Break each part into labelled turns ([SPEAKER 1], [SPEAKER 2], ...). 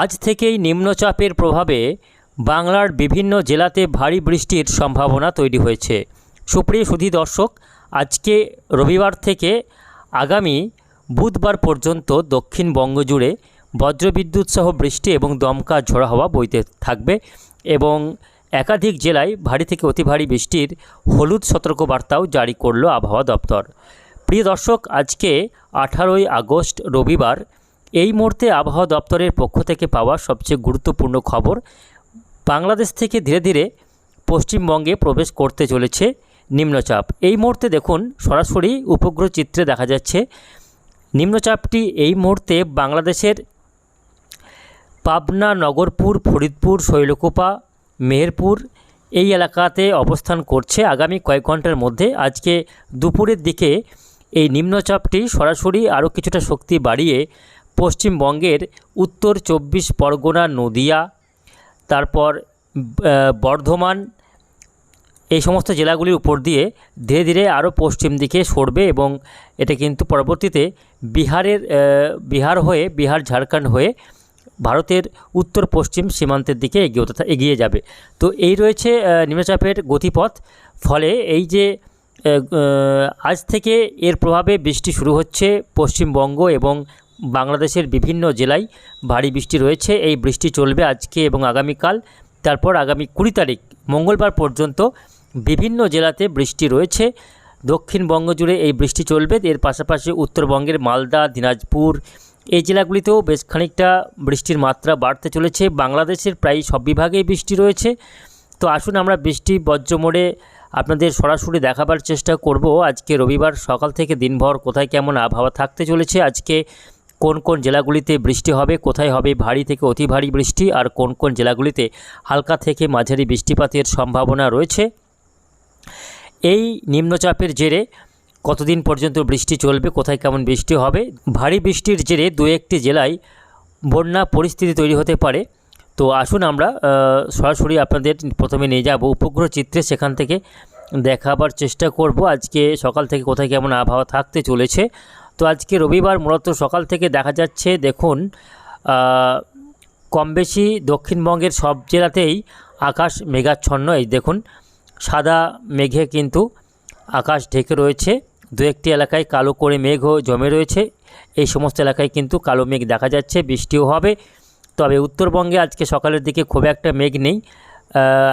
[SPEAKER 1] আজ থেকেই নিম্নচাপের প্রভাবে বাংলার বিভিন্ন জেলাতে ভারী বৃষ্টির সম্ভাবনা তৈরি হয়েছে। সুপ্রিয় সুধী দর্শক, আজকে রবিবার থেকে আগামী বুধবার পর্যন্ত দক্ষিণবঙ্গ জুড়ে বজ্রবিদ্যুৎ সহ বৃষ্টি এবং দমকা ঝোড়ো হওয়া বইতে থাকবে এবং একাধিক জেলায় ভারী থেকে অতি ভারী বৃষ্টির হলুদ সতর্কবার্তাও জারি করল আবহাওয়া দপ্তর। প্রিয় দর্শক, আজকে আঠারোই আগস্ট রবিবার এই মুহূর্তে আবহাওয়া দপ্তরের পক্ষ থেকে পাওয়া সবচেয়ে গুরুত্বপূর্ণ খবর, বাংলাদেশ থেকে ধীরে ধীরে পশ্চিমবঙ্গে প্রবেশ করতে চলেছে নিম্নচাপ। এই মুহূর্তে দেখুন, সরাসরি উপগ্রহ চিত্রে দেখা যাচ্ছে, নিম্নচাপটি এই মুহূর্তে বাংলাদেশের পাবনা, নগরপুর, ফরিদপুর, শৈলকুপা, মেহেরপুর এই এলাকাতে অবস্থান করছে। আগামী কয়েক ঘণ্টার মধ্যে আজকে দুপুরের দিকে এই নিম্নচাপটি সরাসরি আরও কিছুটা শক্তি বাড়িয়ে পশ্চিমবঙ্গের উত্তর চব্বিশ পরগনা, নদিয়া, তারপর বর্ধমান, এই সমস্ত জেলাগুলির উপর দিয়ে ধীরে ধীরে আরও পশ্চিম দিকে সরবে এবং এটা কিন্তু পরবর্তীতে বিহারের বিহার হয়ে, বিহার, ঝাড়খণ্ড হয়ে ভারতের উত্তর পশ্চিম সীমান্তের দিকে এগিয়ে এগিয়ে যাবে। তো এই রয়েছে নিম্নচাপের গতিপথ। ফলে এই যে আজ থেকে এর প্রভাবে বৃষ্টি শুরু হচ্ছে পশ্চিমবঙ্গ এবং বাংলাদেশের বিভিন্ন জেলায় ভারী বৃষ্টি রয়েছে। এই বৃষ্টি চলবে আজকে এবং আগামীকাল। তারপর আগামী কুড়ি তারিখ মঙ্গলবার পর্যন্ত বিভিন্ন জেলাতে বৃষ্টি রয়েছে। দক্ষিণবঙ্গ জুড়ে এই বৃষ্টি চলবে। এর পাশাপাশি উত্তরবঙ্গের মালদা, দিনাজপুর এই জেলাগুলিতেও বেশ খানিকটা বৃষ্টির মাত্রা বাড়তে চলেছে। বাংলাদেশের প্রায় সব বিভাগেই বৃষ্টি রয়েছে। তো আসুন আমরা বৃষ্টি বজ্রমোড়ে আপনাদের সরাসরি দেখাবার চেষ্টা করব। আজকে রবিবার সকাল থেকে দিনভর কোথায় কেমন আবহাওয়া থাকতে চলেছে? আজকে কোন কোন জেলাগুলিতে বৃষ্টি হবে, কোথায় হবে, ভারী থেকে অতি ভারী বৃষ্টি আর কোন কোন জেলাগুলিতে হালকা থেকে মাঝারি বৃষ্টিপাতের সম্ভাবনা রয়েছে? এই নিম্নচাপের জেরে কতদিন পর্যন্ত বৃষ্টি চলবে, কোথায় কেমন বৃষ্টি হবে? ভারী বৃষ্টির জেরে দু একটি জেলায় বন্যা পরিস্থিতি তৈরি হতে পারে। তো আসুন আমরা সরাসরি আপনাদের প্রথমে নিয়ে যাব উপগ্রহ চিত্রে, সেখান থেকে দেখাবার চেষ্টা করব আজকে সকাল থেকে কোথায় কেমন আবহাওয়া থাকতে চলেছে। তো আজকে রবিবার মূলত সকাল থেকে দেখা যাচ্ছে, দেখুন কম বেশি দক্ষিণবঙ্গের সব জেলাতেই আকাশ মেঘাচ্ছন্ন। এই দেখুন, সাদা মেঘে কিন্তু আকাশ ঢেকে রয়েছে। দু একটি এলাকায় কালো করে মেঘও জমে রয়েছে। এই সমস্ত এলাকায় কিন্তু কালো মেঘ দেখা যাচ্ছে, বৃষ্টিও হবে। তবে উত্তরবঙ্গে আজকে সকালের দিকে খুব একটা মেঘ নেই।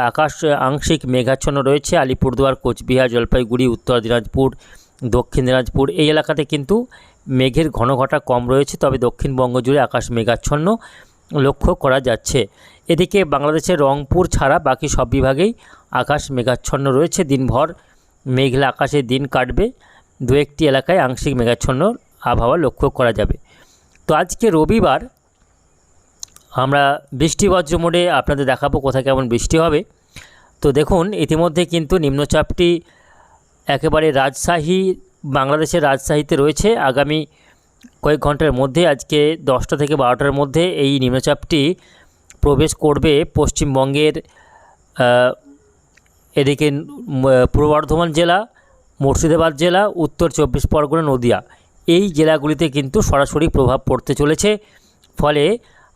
[SPEAKER 1] আকাশ আংশিক মেঘাচ্ছন্ন রয়েছে। আলিপুরদুয়ার, কোচবিহার, জলপাইগুড়ি, উত্তর দিনাজপুর দক্ষিণ দিনাজপুর এই এলাকাতে কিন্তু মেঘের ঘন ঘটা কম রয়েছে, তবে দক্ষিণবঙ্গ জুড়ে আকাশ মেঘাচ্ছন্ন লক্ষ্য করা যাচ্ছে। এদিকে বাংলাদেশের রংপুর ছাড়া বাকি সব বিভাগেই আকাশ মেঘাচ্ছন্ন রয়েছে। দিনভর মেঘলা আকাশে দিন কাটবে। দু একটি এলাকায় আংশিক মেঘাচ্ছন্ন আবহাওয়া লক্ষ্য করা যাবে। তো আজকে রবিবার আমরা বৃষ্টি বজ্র মোডে আপনাদের দেখাবো কোথায় কেমন বৃষ্টি হবে। তো দেখুন, ইতিমধ্যে কিন্তু নিম্নচাপটি একেবারে রাজশাহী, বাংলাদেশের রাজশাহীতে রয়েছে। আগামী কয়েক ঘণ্টার মধ্যে, আজকে দশটা থেকে বারোটার মধ্যে এই নিম্নচাপটি প্রবেশ করবে পশ্চিমবঙ্গের এদিকে পূর্ব বর্ধমান জেলা, মুর্শিদাবাদ জেলা, উত্তর চব্বিশ পরগনা, নদিয়া। এই জেলাগুলিতে কিন্তু সরাসরি প্রভাব পড়তে চলেছে। ফলে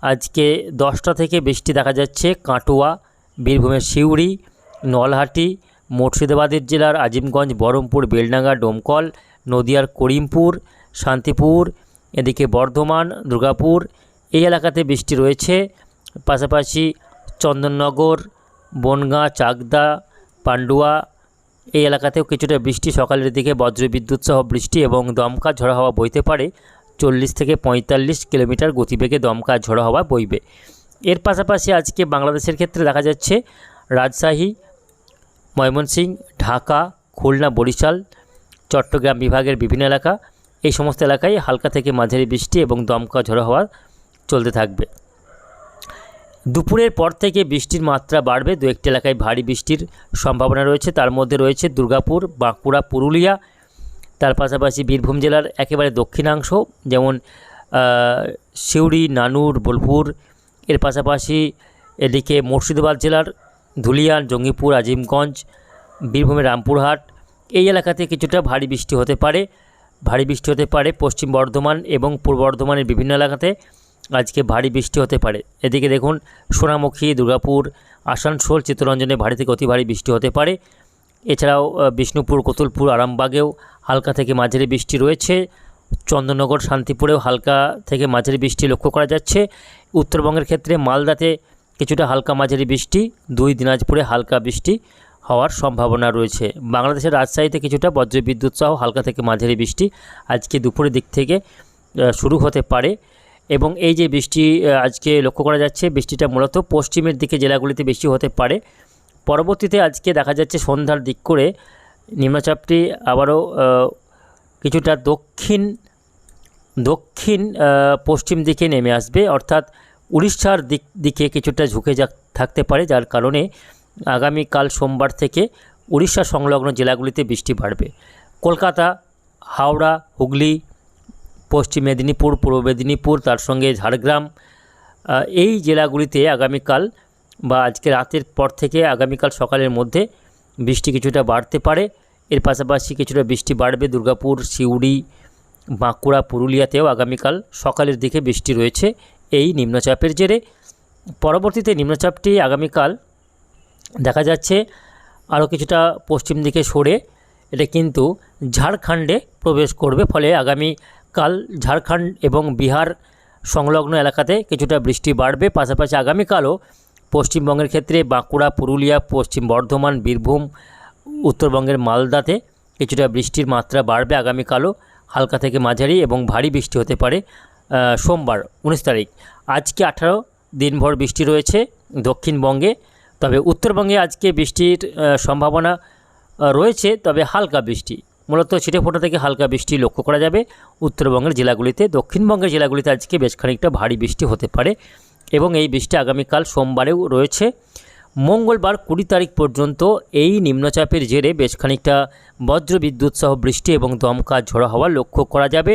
[SPEAKER 1] আজকে দশটা থেকে বৃষ্টি দেখা যাচ্ছে কাটোয়া, বীরভূমের সিউড়ি নলহাটি মুর্শিদাবাদের জেলার আজিমগঞ্জ, বহরমপুর, বেলডাঙ্গা, ডোমকল, নদিয়ার করিমপুর, শান্তিপুর, এদিকে বর্ধমান, দুর্গাপুর এই এলাকাতে বৃষ্টি রয়েছে। পাশাপাশি চন্দননগর, বনগাঁ, চাকদা, পান্ডুয়া এই এলাকাতেও কিছুটা বৃষ্টি। সকালের দিকে বজ্রবিদ্যুৎ সহ বৃষ্টি এবং দমকা ঝড়ো হাওয়া বইতে পারে। চল্লিশ থেকে পঁয়তাল্লিশ কিলোমিটার গতিবেগে দমকা ঝড়ো হাওয়া বইবে। এর পাশাপাশি আজকে বাংলাদেশের ক্ষেত্রে দেখা যাচ্ছে রাজশাহী ময়মনসিংহ ঢাকা, খুলনা, বরিশাল, চট্টগ্রাম বিভাগের বিভিন্ন এলাকা। এই সমস্ত এলাকায় হালকা থেকে মাঝারি বৃষ্টি এবং দমকা ঝড়ো হওয়া চলতে থাকবে। দুপুরের পর থেকে বৃষ্টির মাত্রা বাড়বে। দু একটি এলাকায় ভারী বৃষ্টির সম্ভাবনা রয়েছে। তার মধ্যে রয়েছে দুর্গাপুর, বাঁকুড়া, পুরুলিয়া। তার পাশাপাশি বীরভূম জেলার একেবারে দক্ষিণাংশ, যেমন সিউড়ি, নানুর, বোলপুর। এর পাশাপাশি এদিকে মুর্শিদাবাদ জেলার ধুলিয়ান জঙ্গিপুর, আজিমগঞ্জ, বীরভূমের রামপুরহাট এই এলাকাতে কিছুটা ভারী বৃষ্টি হতে পারে। ভারী বৃষ্টি হতে পারে পশ্চিম বর্ধমান এবং পূর্ব বর্ধমানের বিভিন্ন এলাকাতে। আজকে ভারী বৃষ্টি হতে পারে। এদিকে দেখুন, সোনামুখী, দুর্গাপুর, আসানসোল, চিত্তরঞ্জনে ভারী থেকে অতি ভারী বৃষ্টি হতে পারে। এছাড়াও বিষ্ণুপুর, কতুলপুর, আরামবাগেও হালকা থেকে মাঝারি বৃষ্টি রয়েছে। চন্দননগর, শান্তিপুরেও হালকা থেকে মাঝারি বৃষ্টি লক্ষ্য করা যাচ্ছে। উত্তরবঙ্গের ক্ষেত্রে মালদাতে কিছুটা হালকা মাঝারি বৃষ্টি, দুই দিনাজপুরে হালকা বৃষ্টি হওয়ার সম্ভাবনা রয়েছে। বাংলাদেশের রাজশাহীতে কিছুটা বজ্রবিদ্যুৎ সহ হালকা থেকে মাঝারি বৃষ্টি আজকে দুপুরের দিক থেকে শুরু হতে পারে এবং এই যে বৃষ্টি আজকে লক্ষ্য করা যাচ্ছে, বৃষ্টিটা মূলত পশ্চিমের দিকে জেলাগুলিতে বেশি হতে পারে। পরবর্তীতে আজকে দেখা যাচ্ছে সন্ধ্যার দিক করে নিম্নচাপটি আবারও কিছুটা দক্ষিণ দক্ষিণ পশ্চিম দিকে নেমে আসবে। অর্থাৎ উড়িষ্যার দিক, দিকে কিছুটা ঝুঁকে যা, থাকতে পারে যার কারণে আগামীকাল সোমবার থেকে উড়িষ্যা সংলগ্ন জেলাগুলিতে বৃষ্টি বাড়বে। কলকাতা, হাওড়া, হুগলি, পশ্চিম মেদিনীপুর, পূর্ব মেদিনীপুর, তার সঙ্গে ঝাড়গ্রাম এই জেলাগুলিতে আগামীকাল বা আজকে রাতের পর থেকে আগামীকাল সকালের মধ্যে বৃষ্টি কিছুটা বাড়তে পারে। এর পাশাপাশি কিছুটা বৃষ্টি বাড়বে দুর্গাপুর, সিউড়ি, বাঁকুড়া, পুরুলিয়াতেও আগামীকাল সকালের দিকে বৃষ্টি রয়েছে। এই নিম্নচাপের জেরে। পরবর্তীতে নিম্নচাপটি আগামীকাল দেখা যাচ্ছে আরও কিছুটা পশ্চিম দিকে সরে। এটা কিন্তু ঝাড়খণ্ডে প্রবেশ করবে, ফলে আগামীকাল ঝাড়খণ্ড এবং বিহার সংলগ্ন এলাকাতে কিছুটা বৃষ্টি বাড়বে। পাশাপাশি আগামীকালও পশ্চিমবঙ্গের ক্ষেত্রে বাঁকুড়া, পুরুলিয়া, পশ্চিম বর্ধমান, বীরভূম, উত্তরবঙ্গের মালদাতে কিছুটা বৃষ্টির মাত্রা বাড়বে। আগামীকালও হালকা থেকে মাঝারি এবং ভারী বৃষ্টি হতে পারে। সোমবার উনিশ তারিখ। আজকে আঠারো, দিনভর বৃষ্টি রয়েছে দক্ষিণবঙ্গে। তবে উত্তরবঙ্গে আজকে বৃষ্টির সম্ভাবনা রয়েছে, তবে হালকা বৃষ্টি। মূলত ছিটে ফোটা থেকে হালকা বৃষ্টি লক্ষ্য করা যাবে। উত্তরবঙ্গের জেলাগুলিতে, দক্ষিণবঙ্গের জেলাগুলিতে আজকে বেশ খানিকটা ভারী বৃষ্টি হতে পারে এবং এই বৃষ্টি আগামীকাল সোমবারেও রয়েছে। মঙ্গলবার কুড়ি তারিখ পর্যন্ত এই নিম্নচাপের জেরে বেশ খানিকটা বজ্র বিদ্যুৎ সহ বৃষ্টি এবং দমকা ঝোড়ো হওয়া লক্ষ্য করা যাবে।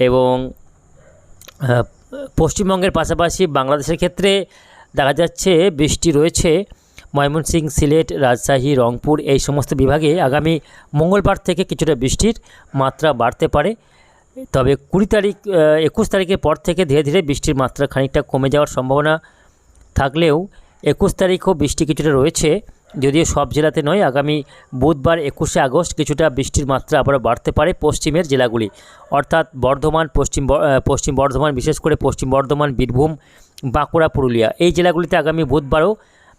[SPEAKER 1] এবং পশ্চিমবঙ্গের পাশাপাশি বাংলাদেশের ক্ষেত্রে দেখা যাচ্ছে বৃষ্টি রয়েছে। ময়মনসিংহ, সিলেট, রাজশাহী, রংপুর এই সমস্ত বিভাগে আগামী মঙ্গলবার থেকে কিছুটা বৃষ্টির মাত্রা বাড়তে পারে। তবে কুড়ি তারিখ একুশ তারিখের পর থেকে ধীরে ধীরে বৃষ্টির মাত্রা খানিকটা কমে যাওয়ার সম্ভাবনা থাকলেও একুশ তারিখও বৃষ্টি কিছুটা রয়েছে। যদিও সব জেলাতে নয়, আগামী বুধবার একুশে আগস্ট কিছুটা বৃষ্টির মাত্রা আবারও বাড়তে পারে পশ্চিমের জেলাগুলি। অর্থাৎ বর্ধমান, পশ্চিম পশ্চিম বর্ধমান, বিশেষ করে পশ্চিম বর্ধমান, বীরভূম, বাঁকুড়া, পুরুলিয়া। এই জেলাগুলিতে আগামী বুধবারও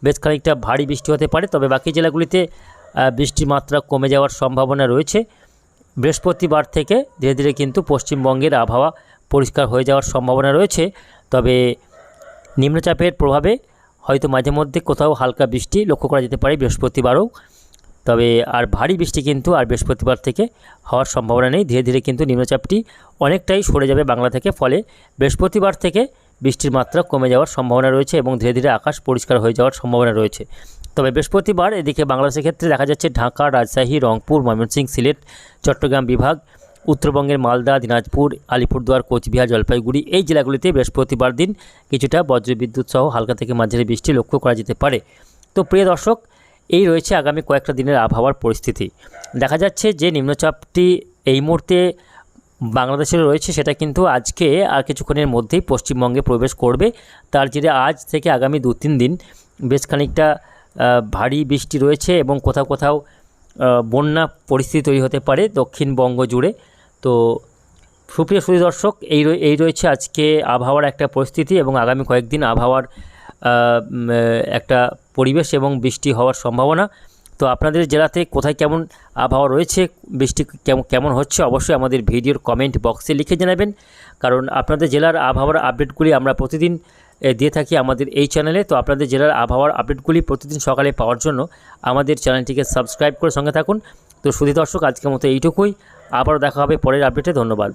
[SPEAKER 1] বেশ খানিকটা ভারী বৃষ্টি হতে পারে, তবে বাকি জেলাগুলিতে বৃষ্টির মাত্রা কমে যাওয়ার সম্ভাবনা রয়েছে। বৃহস্পতিবার থেকে ধীরে ধীরে কিন্তু পশ্চিমবঙ্গের আবহাওয়া পরিষ্কার হয়ে যাওয়ার সম্ভাবনা রয়েছে, তবে নিম্নচাপের প্রভাবে হয়তো মাঝে মধ্যে কোথাও হালকা বৃষ্টি লক্ষ্য করা যেতে পারে বৃহস্পতিবারও। তবে আর ভারী বৃষ্টি কিন্তু আর বৃহস্পতিবার থেকে হওয়ার সম্ভাবনা নেই। ধীরে ধীরে কিন্তু নিম্নচাপটি অনেকটাই সরে যাবে বাংলা থেকে, ফলে বৃহস্পতিবার থেকে বৃষ্টির মাত্রা কমে যাওয়ার সম্ভাবনা রয়েছে এবং ধীরে ধীরে আকাশ পরিষ্কার হয়ে যাওয়ার সম্ভাবনা রয়েছে। তবে বৃহস্পতিবার এদিকে বাংলাদেশের ক্ষেত্রে দেখা যাচ্ছে ঢাকা, রাজশাহী, রংপুর, ময়মনসিংহ, সিলেট, চট্টগ্রাম বিভাগ উত্তরবঙ্গের মালদা, দিনাজপুর, আলিপুরদুয়ার, কোচবিহার, জলপাইগুড়ি এই জেলাগুলিতে বৃহস্পতিবার দিন কিছুটা বজ্রবিদ্যুৎ সহ হালকা থেকে মাঝারি বৃষ্টি লক্ষ্য করা যেতে পারে। তো প্রিয় দর্শক, এই রয়েছে আগামী কয়েকটা দিনের আবহাওয়ার পরিস্থিতি। দেখা যাচ্ছে যে নিম্নচাপটি এই মুহূর্তে বাংলাদেশে রয়েছে, সেটা কিন্তু আজকে আর কিছুক্ষণের মধ্যেই পশ্চিমবঙ্গে প্রবেশ করবে। তার জেরে আজ থেকে আগামী দু তিন দিন বেশ খানিকটা ভারী বৃষ্টি রয়েছে এবং কোথাও কোথাও বন্যা পরিস্থিতি তৈরি হতে পারে দক্ষিণবঙ্গ জুড়ে। তো সুপ্রিয় সুদী দর্শক এই এই রয়েছে আজকে আবহাওয়ার একটা পরিস্থিতি এবং আগামী কয়েকদিন আবহাওয়ার একটা পরিবেশ এবং বৃষ্টি হওয়ার সম্ভাবনা। তো আপনাদের জেলাতে কোথায় কেমন আবহাওয়া রয়েছে, বৃষ্টি কেমন কেমন হচ্ছে, অবশ্যই আমাদের ভিডিওর কমেন্ট বক্সে লিখে জানাবেন। কারণ আপনাদের জেলার আবহাওয়ার আপডেটগুলি আমরা প্রতিদিন দিয়ে থাকি আমাদের এই চ্যানেলে। তো আপনাদের জেলার আবহাওয়ার আপডেটগুলি প্রতিদিন সকালে পাওয়ার জন্য আমাদের চ্যানেলটিকে সাবস্ক্রাইব করে সঙ্গে থাকুন। তো সুধী দর্শক আজকের মতো এইটুকুই। আবারও দেখা হবে পরের আপডেটে ধন্যবাদ।